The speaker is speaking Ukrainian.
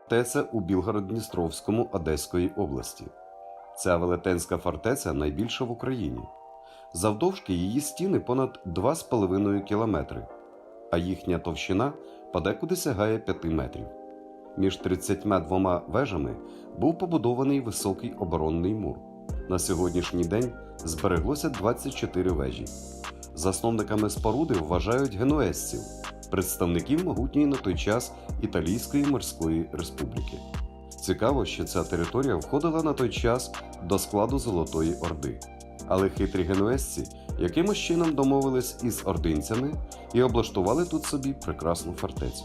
фортеця у Білгород-Дністровському Одеської області. Ця велетенська фортеця найбільша в Україні. Завдовжки її стіни понад 2,5 кілометри, а їхня товщина подекуди сягає 5 метрів. Між 32 вежами був побудований високий оборонний мур. На сьогоднішній день збереглося 24 вежі. Засновниками споруди вважають генуезців, представників могутньої на той час Італійської морської республіки. Цікаво, що ця територія входила на той час до складу Золотої Орди. Але хитрі генуезці якимось чином домовились із ординцями і облаштували тут собі прекрасну фортецю.